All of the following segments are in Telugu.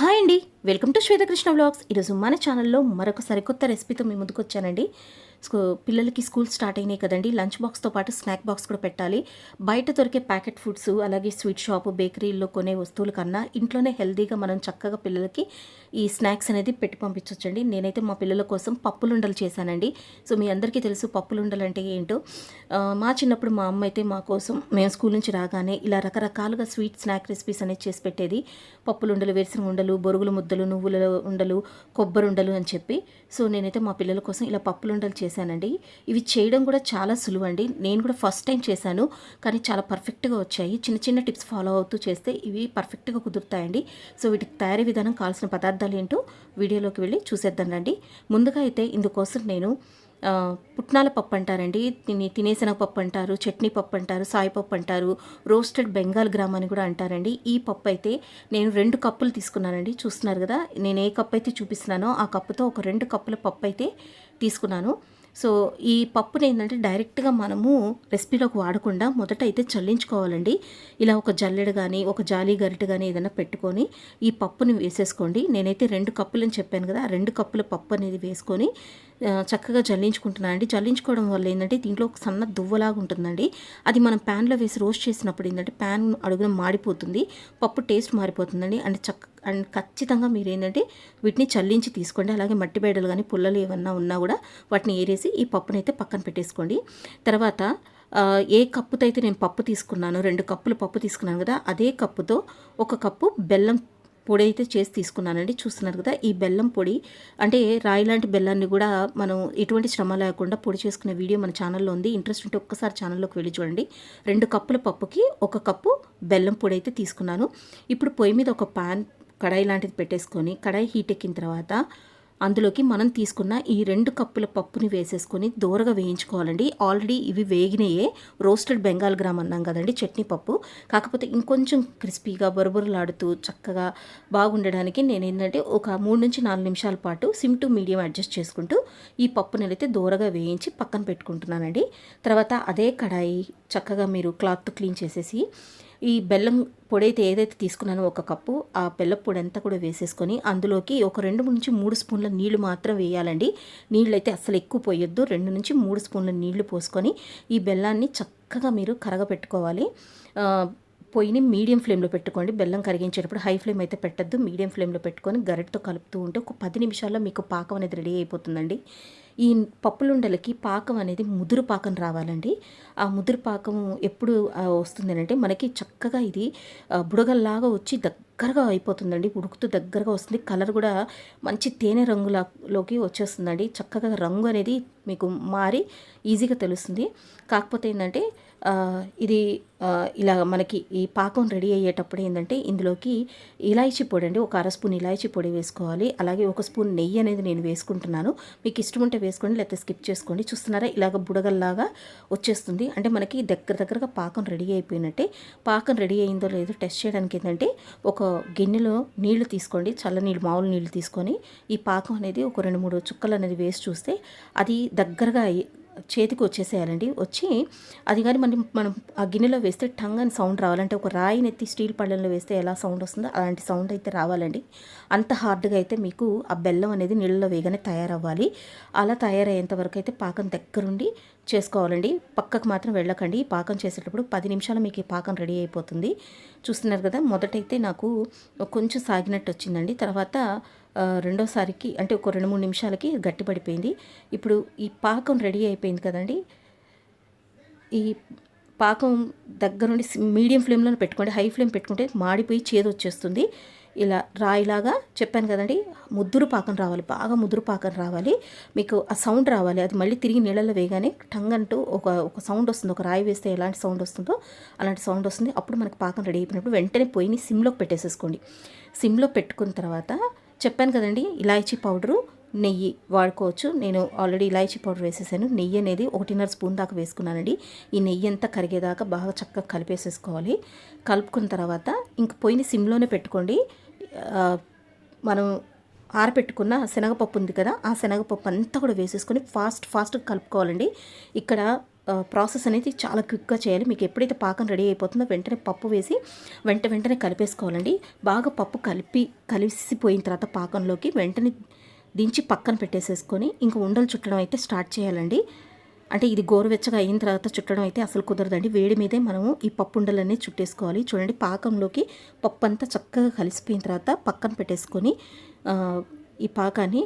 హాయ్ అండి. Welcome to Shwetakrishna vlogs. ఈరోజు మన ఛానల్లో మరొక సరికొత్త రెసిపీతో మీ ముందుకు వచ్చానండి. పిల్లలకి స్కూల్ స్టార్ట్ అయినాయి కదండి. లంచ్ బాక్స్తో పాటు స్నాక్ బాక్స్ కూడా పెట్టాలి. బయట దొరికే ప్యాకెట్ ఫుడ్స్ అలాగే స్వీట్ షాప్ బేకరీల్లో కొనే వస్తువుల కన్నా ఇంట్లోనే హెల్తీగా మనం చక్కగా పిల్లలకి ఈ స్నాక్స్ అనేది పెట్టి పంపించవచ్చండి నేనైతే మా పిల్లల కోసం పప్పులుండలు చేశానండి. సో మీ అందరికీ తెలుసు పప్పులుండలు అంటే ఏంటో. మా చిన్నప్పుడు మా అమ్మ అయితే మా కోసం మేము స్కూల్ నుంచి రాగానే ఇలా రకరకాలుగా స్వీట్ స్నాక్ రెసిపీస్ అనేది చేసి పెట్టేది. పప్పులుండలు వేసిన ఉండలు బొరుగుల ముద్దలు నువ్వుల ఉండలు కొబ్బరి ఉండలు అని చెప్పి. సో నేనైతే మా పిల్లల కోసం ఇలా పప్పులుండలు చేశానండి. ఇవి చేయడం కూడా చాలా సులువు అండి నేను కూడా ఫస్ట్ టైం చేశాను. కానీ చాలా పర్ఫెక్ట్గా వచ్చాయి. చిన్న చిన్న టిప్స్ ఫాలో అవుతూ చేస్తే ఇవి పర్ఫెక్ట్గా కుదురుతాయండి. సో వీటికి తయారీ విధానం కావాల్సిన పదార్థాలు ఏంటో వీడియోలోకి వెళ్ళి చూసేద్దాం రండి. ముందుగా అయితే ఇందుకోసం నేను పుట్నాల పప్పు అంటారండి. తిని తినేసిన పప్పు అంటారు చట్నీ పప్పు అంటారు సాయి పప్పు అంటారు రోస్టెడ్ బెంగాల్ గ్రామ్ అని కూడా అంటారండి. ఈ పప్పు అయితే నేను రెండు కప్పులు తీసుకున్నానండి. చూస్తున్నారు కదా నేను ఏ కప్పు అయితే చూపిస్తున్నానో ఆ కప్పుతో ఒక రెండు కప్పుల పప్పు అయితే తీసుకున్నాను. సో ఈ పప్పుని ఏంటంటే డైరెక్ట్గా మనము రెసిపీలోకి వాడకుండా మొదట అయితే చల్లించుకోవాలండి. ఇలా ఒక జల్లెడ కానీ ఒక జాలి గరిటె కానీ ఏదైనా పెట్టుకొని ఈ పప్పుని వేసేసుకోండి. నేనైతే రెండు కప్పులు అని చెప్పాను కదా రెండు కప్పుల పప్పు అనేది వేసుకొని చక్కగా జల్లించుకుంటున్నాను అండి. జల్లించుకోవడం వల్ల ఏంటంటే దీంట్లో ఒక సన్న దువ్వలాగా ఉంటుందండి. అది మనం ప్యాన్లో వేసి రోస్ట్ చేసినప్పుడు ఏంటంటే ప్యాన్ అడుగున మాడిపోతుంది పప్పు టేస్ట్ మారిపోతుందండి. అంటే చక్క అండ్ ఖచ్చితంగా మీరు ఏంటంటే వీటిని చల్లించి తీసుకోండి. అలాగే మట్టి బేడలు కానీ పుల్లలు ఏమన్నా ఉన్నా కూడా వాటిని ఏరేసి ఈ పప్పునైతే అయితే పక్కన పెట్టేసుకోండి. తర్వాత ఏ కప్పుతో అయితే నేను పప్పు తీసుకున్నాను రెండు కప్పులు పప్పు తీసుకున్నాను కదా అదే కప్పుతో ఒక కప్పు బెల్లం పొడి అయితే చేసి తీసుకున్నానండి. చూస్తున్నారు కదా ఈ బెల్లం పొడి అంటే రాయి లాంటి బెల్లాన్ని కూడా మనం ఎటువంటి శ్రమ లేకుండా పొడి చేసుకునే వీడియో మన ఛానల్లో ఉంది. ఇంట్రెస్ట్ ఉంటే ఒక్కసారి ఛానల్లోకి వెళ్ళి చూడండి. రెండు కప్పుల పప్పుకి ఒక కప్పు బెల్లం పొడి అయితే తీసుకున్నాను. ఇప్పుడు పొయ్యి మీద ఒక పాన్ కడాయి లాంటిది పెట్టేసుకొని కడాయి హీట్ ఎక్కిన తర్వాత అందులోకి మనం తీసుకున్న ఈ రెండు కప్పుల పప్పుని వేసేసుకొని దూరగా వేయించుకోవాలండి. ఆల్రెడీ ఇవి వేగినయే. రోస్టెడ్ బెంగాల్ గ్రామ్ అన్నాం కదండి చట్నీ పప్పు. కాకపోతే ఇంకొంచెం క్రిస్పీగా బొరబొరలాడుతూ చక్కగా బాగుండడానికి నేను ఏంటంటే ఒక మూడు నుంచి నాలుగు నిమిషాల పాటు సిమ్ టు మీడియం అడ్జస్ట్ చేసుకుంటూ ఈ పప్పుని అయితే దూరగా వేయించి పక్కన పెట్టుకుంటున్నానండి. తర్వాత అదే కడాయి చక్కగా మీరు క్లాత్ క్లీన్ చేసేసి ఈ బెల్లం పొడి అయితే ఏదైతే తీసుకున్నానో ఒక కప్పు ఆ బెల్లం పొడి అంతా కూడా వేసేసుకొని అందులోకి ఒక రెండు నుంచి మూడు స్పూన్ల నీళ్ళు మాత్రం వేయాలండి. నీళ్ళు అయితే అసలు ఎక్కువ పోయొద్దు. రెండు నుంచి మూడు స్పూన్ల నీళ్ళు పోసుకొని ఈ బెల్లాన్ని చక్కగా మీరు కరగపెట్టుకోవాలి. పొయ్యిని మీడియం ఫ్లేమ్లో పెట్టుకోండి. బెల్లం కరిగించేటప్పుడు హై ఫ్లేమ్ అయితే పెట్టద్దు. మీడియం ఫ్లేమ్లో పెట్టుకొని గరిటతో కలుపుతూ ఉంటే ఒక పది నిమిషాల్లో మీకు పాకం అనేది రెడీ అయిపోతుందండి. ఈ పప్పులుండలకి పాకం అనేది ముదురు పాకం రావాలండి. ఆ ముదురు పాకం ఎప్పుడు వస్తుంది అంటే మనకి చక్కగా ఇది బుడగల్లాగా వచ్చి దగ్గరగా అయిపోతుందండి. ఉడుకుతూ దగ్గరగా వస్తుంది. కలర్ కూడా మంచి తేనె రంగులోకి వచ్చేస్తుందండి. చక్కగా రంగు అనేది మీకు మారి ఈజీగా తెలుస్తుంది. కాకపోతే ఏంటంటే ఇది ఇలా మనకి ఈ పాకం రెడీ అయ్యేటప్పుడు ఏంటంటే ఇందులోకి ఇలాయచీ పొడి అండి ఒక అర స్పూన్ ఇలాయచీ పొడి వేసుకోవాలి. అలాగే ఒక స్పూన్ నెయ్యి అనేది నేను వేసుకుంటున్నాను. మీకు ఇష్టం ఉంటే వేసుకోండి లేకపోతే స్కిప్ చేసుకోండి. చూస్తున్నారా ఇలాగ బుడగల్లాగా వచ్చేస్తుంది. అంటే మనకి దగ్గర దగ్గరగా పాకం రెడీ అయిపోయినట్టే. పాకం రెడీ అయిందో లేదో టెస్ట్ చేయడానికి ఏంటంటే ఒక గిన్నెలో నీళ్ళు తీసుకోండి చల్ల నీళ్ళు మామూలు నీళ్ళు తీసుకొని ఈ పాకం అనేది ఒక రెండు మూడు చుక్కలు అనేది వేసి చూస్తే అది దగ్గరగా చేతికి వచ్చేసేయాలండి వచ్చి అది కానీ మనం మనం ఆ గిన్నెలో వేస్తే టంగ్ అని సౌండ్ రావాలంటే ఒక రాయిని ఎత్తి స్టీల్ పళ్ళెంలో వేస్తే ఎలా సౌండ్ వస్తుందో అలాంటి సౌండ్ అయితే రావాలండి. అంత హార్డ్గా అయితే మీకు ఆ బెల్లం అనేది నీళ్ళలో వేగానే తయారవ్వాలి. అలా తయారయ్యేంత వరకు అయితే పాకం దగ్గరుండి చేసుకోవాలండి. పక్కకు మాత్రం వెళ్ళకండి. పాకం చేసేటప్పుడు పది నిమిషాలు మీకు ఈ పాకం రెడీ అయిపోతుంది. చూస్తున్నారు కదా మొదటైతే నాకు కొంచెం సాగినట్టు వచ్చిందండి. తర్వాత రెండోసారికి అంటే ఒక రెండు మూడు నిమిషాలకి గట్టిపడిపోయింది. ఇప్పుడు ఈ పాకం రెడీ అయిపోయింది కదండి. ఈ పాకం దగ్గర నుండి మీడియం ఫ్లేమ్లో పెట్టుకోండి హై ఫ్లేమ్ పెట్టుకుంటే మాడిపోయి చేదు వచ్చేస్తుంది. ఇలా రాయిలాగా చెప్పాను కదండి ముద్దురు పాకం రావాలి బాగా ముదురు పాకం రావాలి. మీకు ఆ సౌండ్ రావాలి అది మళ్ళీ తిరిగి నీళ్ళలో వేయగానే టంగ్ అంటూ ఒక ఒక సౌండ్ వస్తుంది. ఒక రాయి వేస్తే ఎలాంటి సౌండ్ వస్తుందో అలాంటి సౌండ్ వస్తుంది. అప్పుడు మనకు పాకం రెడీ అయిపోయినప్పుడు వెంటనే పోయిని సిమ్లోకి పెట్టేసేసుకోండి. సిమ్లో పెట్టుకున్న తర్వాత చెప్పాను కదండి ఇలాచీ పౌడరు నెయ్యి వాడుకోవచ్చు. నేను ఆల్రెడీ ఇలాచీ పౌడర్ వేసేసాను. నెయ్యి అనేది ఒకటిన్నర స్పూన్ దాకా వేసుకున్నానండి. ఈ నెయ్యి అంతా కరిగేదాకా బాగా చక్కగా కలిపేసేసుకోవాలి. కలుపుకున్న తర్వాత ఇంక పొయ్యిని సిమ్లోనే పెట్టుకోండి. మనం ఆరపెట్టుకున్న శనగపప్పు ఉంది కదా ఆ శనగపప్పు అంతా కూడా వేసేసుకొని ఫాస్ట్ ఫాస్ట్గా కలుపుకోవాలండి. ఇక్కడ ప్రాసెస్ అనేది చాలా క్విక్గా చేయాలి. మీకు ఎప్పుడైతే పాకం రెడీ అయిపోతుందో వెంటనే పప్పు వేసి వెంట వెంటనే కలిపేసుకోవాలండి. బాగా పప్పు కలిపి కలిసిపోయిన తర్వాత పాకంలోకి వెంటనే దించి పక్కన పెట్టేసేసుకొని ఇంకా ఉండలు చుట్టడం అయితే స్టార్ట్ చేయాలండి. అంటే ఇది గోరువెచ్చగా అయిన తర్వాత చుట్టడం అయితే అసలు కుదరదండి. వేడి మీదే మనము ఈ పప్పు ఉండలన్నీ చుట్టేసుకోవాలి. చూడండి పాకంలోకి పప్పు అంతా చక్కగా కలిసిపోయిన తర్వాత పక్కన పెట్టేసుకొని ఈ పాకాన్ని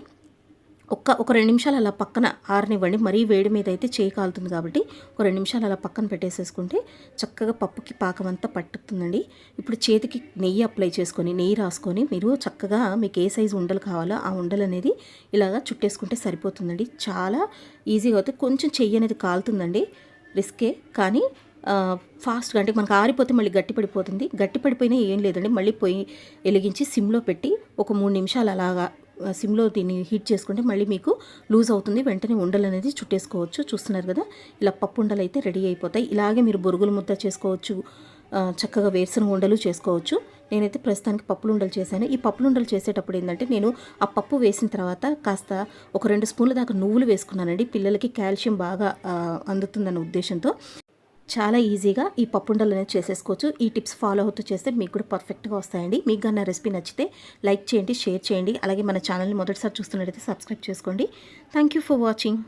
ఒక్క ఒక రెండు నిమిషాలు అలా పక్కన ఆరనివ్వండి. మరీ వేడి మీద అయితే చేయి కాలుతుంది కాబట్టి ఒక రెండు నిమిషాలు అలా పక్కన పెట్టేసేసుకుంటే చక్కగా పప్పుకి పాకం అంతా పట్టుతుందండి. ఇప్పుడు చేతికి నెయ్యి అప్లై చేసుకొని నెయ్యి రాసుకొని మీరు చక్కగా మీకు ఏ సైజు ఉండలు కావాలో ఆ ఉండలు అనేది ఇలాగా చుట్టేసుకుంటే సరిపోతుందండి. చాలా ఈజీగా అవుతుంది. కొంచెం చెయ్యి అనేది కాలుతుందండి. రిస్కే. కానీ ఫాస్ట్గా అంటే మనకు ఆరిపోతే మళ్ళీ గట్టి పడిపోతుంది. గట్టి పడిపోయినా ఏం లేదండి. మళ్ళీ పొయ్యి వెలిగించి సిమ్లో పెట్టి ఒక మూడు నిమిషాలు అలాగా సిమ్లో దీన్ని హీట్ చేసుకుంటే మళ్ళీ మీకు లూజ్ అవుతుంది. వెంటనే ఉండలు అనేది చుట్టేసుకోవచ్చు. చూస్తున్నారు కదా? ఇలా పప్పు ఉండలు అయితే రెడీ అయిపోతాయి. ఇలాగే మీరు బొరుగుల ముద్ద చేసుకోవచ్చు. చక్కగా వేరుశనగ ఉండలు చేసుకోవచ్చు. నేనైతే ప్రస్తుతానికి పప్పులు ఉండలు చేశాను. ఈ పప్పులుండలు చేసేటప్పుడు ఏంటంటే నేను ఆ పప్పు వేసిన తర్వాత కాస్త ఒక రెండు స్పూన్ల దాకా నువ్వులు వేసుకున్నానండి. పిల్లలకి కాల్షియం బాగా అందుతుందన్న ఉద్దేశంతో. చాలా ఈజీగా ఈ పప్పుండలు అనేది చేసేసుకోవచ్చు. ఈ టిప్స్ ఫాలో అవుతూ చేస్తే మీకు కూడా పర్ఫెక్ట్గా వస్తాయండి. మీకు కానీ నా రెసిపీ నచ్చితే లైక్ చేయండి షేర్ చేయండి. అలాగే మన ఛానల్ని మొదటిసారి చూస్తున్నట్టయితే సబ్స్క్రైబ్ చేసుకోండి. Thank you for watching